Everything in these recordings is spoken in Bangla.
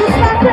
জুসনা আছে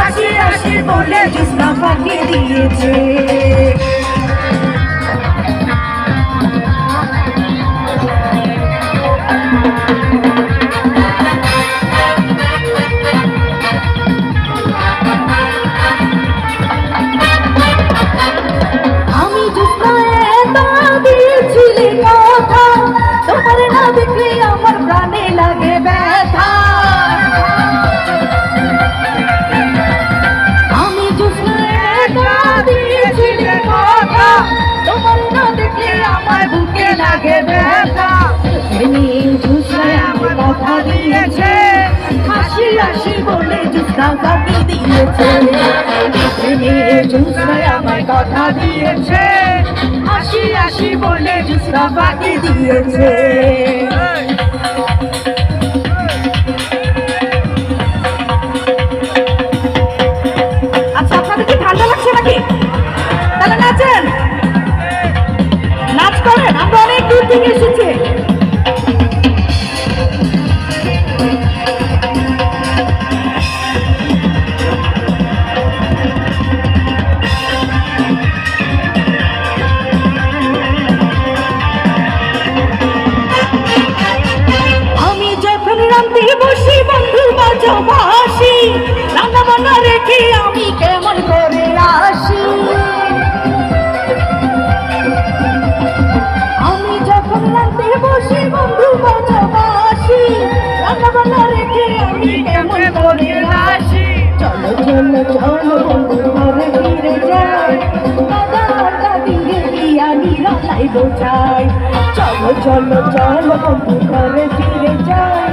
আসি হাসি বলে জুসনা ফাঁকি দিয়েছে। জুসনা দিয়েছে। এমনি জুসরাই আমার কথা দিয়েছে। হাসি হাসি বলে জুসরা বাকি দিয়েছে। বন্ধু বাজো বাসি রান্না বান্না রেখে আমি কেমন করে আসি? আমি যখন রান্তি বসি বন্ধু বাজো বাসি রান্না বান্না রেখে আমি কেমন করে আসি? চলো চলো চলো বন্ধু ঘরে ফিরে যাই। চলো চলো চলো ঘরে ফিরে যাই।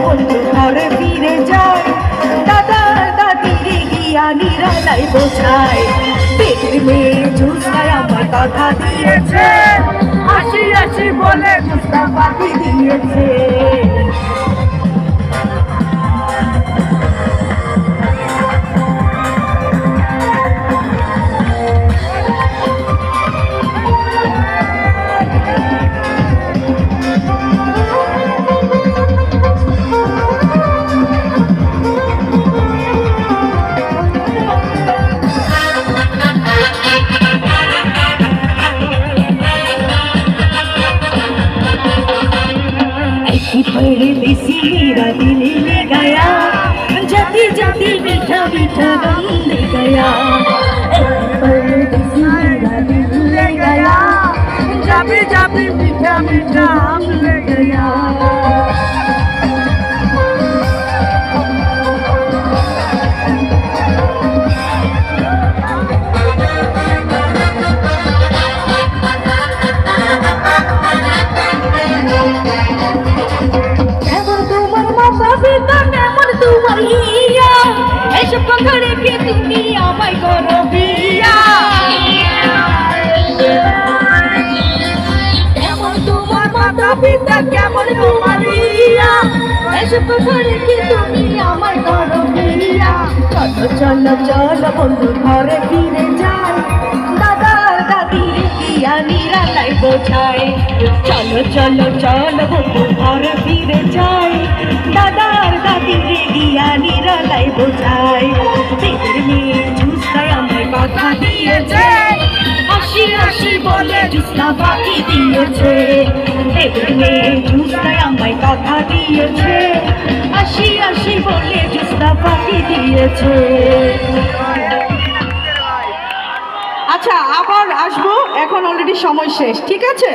বন্ধু ঘরে ফিরে যায়। দাদা দাদিরে গিয়া নিরালায় বোঝায় পেটের মেয়ে জুসনায় আমার কথা দিয়েছে। হাসি হাসি বলে দিয়েছে। परदेसी मेरा दिल ले गया, जति जति मीठा मीठा गया। मेरा दिल ले गया जब जब मीठा मीठा কথা রেখে তুমি আমায় করো বিয়া কেমন তোমার মাতা পিতা, কেমন তোমার বিয়া এসব কথা রেখে তুমি আমায় করো বিয়া চলো চলো বন্ধু, ঘরে ফিরে দাদি নিরালাই বোঝায় চলো চলো চলো বন্ধু, ঘরে ফিরে যাই। দাদার দাদি দিয়া নিরালাই বোঝায় দিদির মেয়ে জুস্তায় আমায় কথা দিয়েছে। হাসি হাসি বলে জুস্তা বাকি দিয়েছে। দিদির মেয়ে জুস্তায় আমায় কথা দিয়েছে। হাসি হাসি বলে জুস্তা বাকি দিয়েছে। আচ্ছা আবার আসব। এখন অলরেডি সময় শেষ ঠিক আছে?